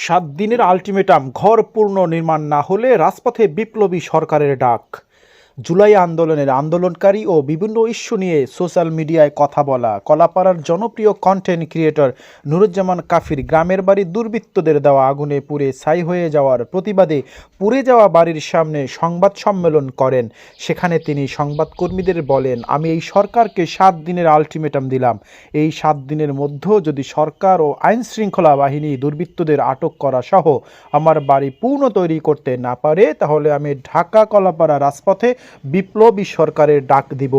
সাত দিনের আলটিমেটাম ঘর পূর্ণ নির্মাণ না হলে রাজপথে বিপ্লবী সরকারের ডাক। জুলাই আন্দোলনের আন্দোলনকারী ও বিভিন্ন ইস্যু নিয়ে সোশ্যাল মিডিয়ায় কথা বলা, কলাপাড়ার জনপ্রিয় কন্টেন্ট ক্রিয়েটর নুরুজ্জামান কাফির গ্রামের বাড়ি দুর্বৃত্তদের দেওয়া আগুনে পুড়ে ছাই হয়ে যাওয়ার প্রতিবাদে পুড়ে যাওয়া বাড়ির সামনে সংবাদ সম্মেলন করেন। সেখানে তিনি সংবাদকর্মীদের বলেন, আমি এই সরকারকে সাত দিনের আলটিমেটাম দিলাম। এই সাত দিনের মধ্যে যদি সরকার ও আইন শৃঙ্খলা বাহিনী দুর্বৃত্তদের আটক করা সহ আমার বাড়ি পূর্ণ তৈরি করতে না পারে, তাহলে আমি ঢাকা কলাপাড়া রাজপথে বিপ্লবী সরকারের ডাক দিব।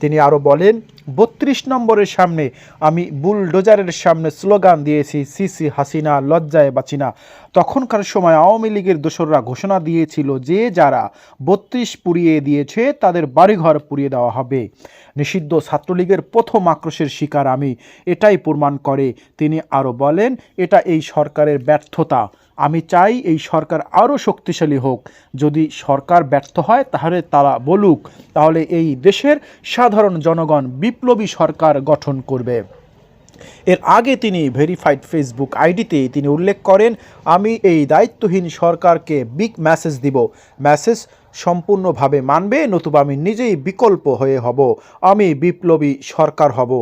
তিনি আরও বলেন, বত্রিশ নম্বরের সামনে আমি বুলডোজারের সামনে স্লোগান দিয়েছি, সিসি হাসিনা লজ্জায় বাঁচিনা তখনকার সময় আওয়ামী লীগের দোসররা ঘোষণা দিয়েছিল যে যারা বত্রিশ পুড়িয়ে দিয়েছে, তাদের বাড়িঘর পুড়িয়ে দেওয়া হবে। নিষিদ্ধ ছাত্রলীগের প্রথম আক্রোশের শিকার আমি, এটাই প্রমাণ করে। তিনি আরও বলেন, এটা এই সরকারের ব্যর্থতা। আমি চাই এই সরকার আরও শক্তিশালী হোক। যদি সরকার ব্যর্থ হয়, তাহলে তারা বলুক, তাহলে এই দেশের সাধারণ জনগণ বিপ্লবী সরকার গঠন করবে। এর আগে তিনি ভেরিফাইড ফেসবুক আইডিতে তিনি উল্লেখ করেন, আমি এই দায়িত্বহীন সরকারকে বিগ মেসেজ দিব। মেসেজ সম্পূর্ণভাবে মানবে, নতুবা আমি নিজেই বিকল্প হয়ে হব। আমি বিপ্লবী সরকার হব।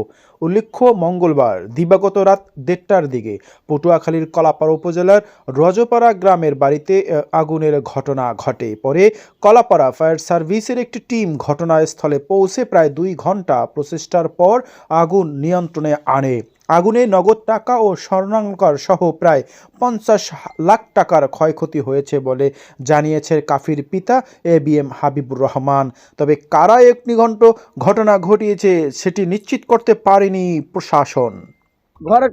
উল্লেখ্য, মঙ্গলবার দিবাগত রাত দেড়টার দিকে পটুয়াখালীর কলাপাড়া উপজেলার রজপাড়া গ্রামের বাড়িতে আগুনের ঘটনা ঘটে। পরে কলাপাড়া ফায়ার সার্ভিসের একটি টিম ঘটনাস্থলে পৌঁছে প্রায় দুই ঘণ্টা প্রচেষ্টার পর আগুন নিয়ন্ত্রণে আনে। আগুনে নগদ টাকা ও স্বর্ণালঙ্কার সহ প্রায় পঞ্চাশ লাখ টাকার ক্ষয়ক্ষতি হয়েছে বলে জানিয়েছে কাফির পিতা A B M Habibur Rahman. তবে কারা এক নিঘণ্ট ঘটনা ঘটিয়েছে সেটি নিশ্চিত করতে পারেনি প্রশাসন।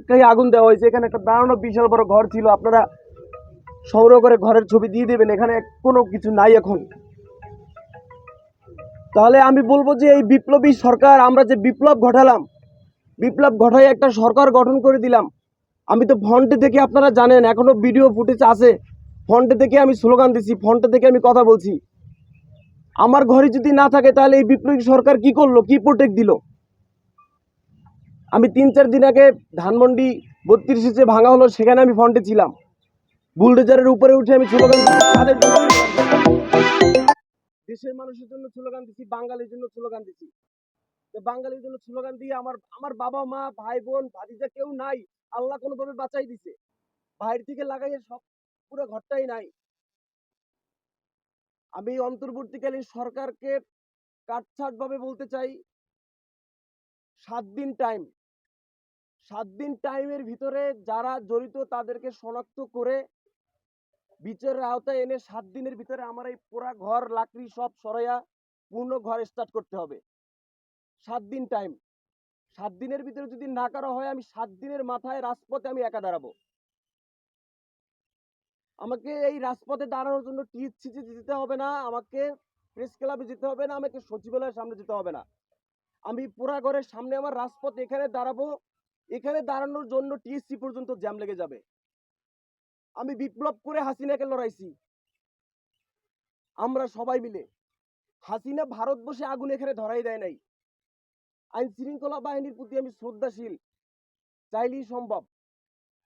কাছে আগুন দেওয়া হয়েছে? এখানে একটা দাঁড়ানো বিশাল বড় ঘর ছিল। আপনারা সংগ্রহ করে ঘরের ছবি দিয়ে দেবেন। এখানে কোনো কিছু নাই এখন। তাহলে আমি বলব যে এই বিপ্লবী সরকার, আমরা যে বিপ্লব ঘটালাম বিপ্লব ঘটাই একটা সরকার গঠন করে দিলাম। আমি তো ফন্টে থেকে আপনারা জানেন, এখনও ভিডিও ফুটেজ আছে। ফন্টে থেকে আমি স্লোগান দিছি ফন্টে থেকে আমি কথা বলছি। আমার ঘরে যদি না থাকে, তাহলে এই বিপ্লবী সরকার কি করল? কি প্রোটেক্ট দিল? আমি তিন চার দিন আগে ধানমন্ডি বত্রিশে যে ভাঙা হলো, সেখানে আমি ফন্টে ছিলাম। বুলডোজারের উপরে উঠে আমি স্লোগান দেশের মানুষের জন্য স্লোগান দিচ্ছি বাঙালির জন্য স্লোগান দিচ্ছি তো বাঙালির জন্য স্লোগান দিয়ে আমার আমার বাবা, মা, ভাই, বোন, ভাতিজা কেউ নাই। আল্লাহ কোনোভাবে বাঁচাই দিছে। বাইরে থেকে লাগাইয়ে সব পুরো ঘরটাই নাই। আমি অন্তর্বর্তীকালীন সরকারকে কাটছাট ভাবে বলতে চাই, সাত দিন টাইম সাত দিন টাইমের ভিতরে যারা জড়িত তাদেরকে শনাক্ত করে বিচারের আওতায় এনে সাত দিনের ভিতরে আমার এই পুরা ঘর, লাকড়ি সব সরাইয়া পূর্ণ ঘর স্টার্ট করতে হবে। সাত দিন টাইম সাত দিনের ভিতরে যদি না করা হয়, আমি সাত দিনের মাথায় রাজপথে আমি একা দাঁড়াবো। আমাকে এই রাজপথে দাঁড়ানোর জন্য টিএসসিতে যেতে হবে না, আমাকে প্রেস ক্লাবে যেতে হবে না, আমাকে সচিবালয়ের সামনে যেতে হবে না। আমি পুরা ঘরের সামনে আমার রাজপথ এখানে দাঁড়াবো, এখানে দাঁড়ানোর জন্য টিএসসি পর্যন্ত জ্যাম লেগে যাবে। আমি বিপ্লব করে হাসিনাকে লড়াইছি। আমরা সবাই মিলে। হাসিনা ভারতবর্ষে আগুন এখানে ধরাই দেয় নাই। আইন শৃঙ্খলা বাহিনীর প্রতি আমি শ্রদ্ধাশীল। চাইলেই সম্ভব।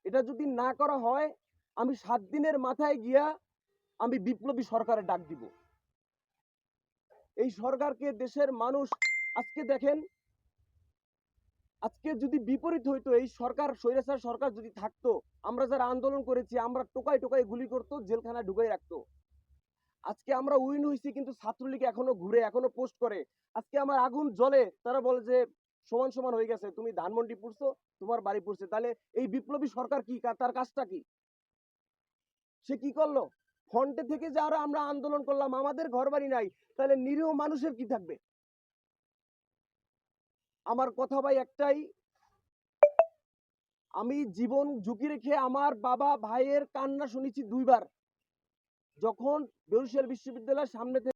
এটা যদি না করা হয়, আমি সাত দিনের মাথায় গিয়া আমি বিপ্লবী সরকারের ডাক দিব। এই সরকারকে দেশের মানুষ আজকে দেখেন, আজকে যদি বিপরীত হইতো, এই সরকার, স্বৈরাচার সরকার যদি থাকতো, আমরা যারা আন্দোলন করেছি, আমরা টোকাই টোকাই গুলি করতো, জেলখানায় ঢুকাই রাখতো। আজকে আমরা উইন হয়েছি কিন্তু ছাত্রলীগ এখনও ঘুরে, এখনও পোস্ট করে। আজকে আমার আগুন জ্বলে, তারা বলে যে, সমান সমান হয়ে গেছে, তুমি ধানমন্ডি পুড়ছো, তোমার বাড়ি পুড়ছে। তাহলে এই বিপ্লবী সরকার কি? তার কাজটা কি? সে কি করল? ফ্রন্টে থেকে যারা আমরা আন্দোলন করলাম, আমাদের ঘর বাড়ি নাই, তাহলে নিরীহ মানুষের কি থাকবে? আমার কথা ভাই একটাই, আমি জীবন ঝুঁকি রেখে আমার বাবা ভাইয়ের কান্না শুনেছি দুইবার। যখন বরিশাল বিশ্ববিদ্যালয়ের সামনে থেকে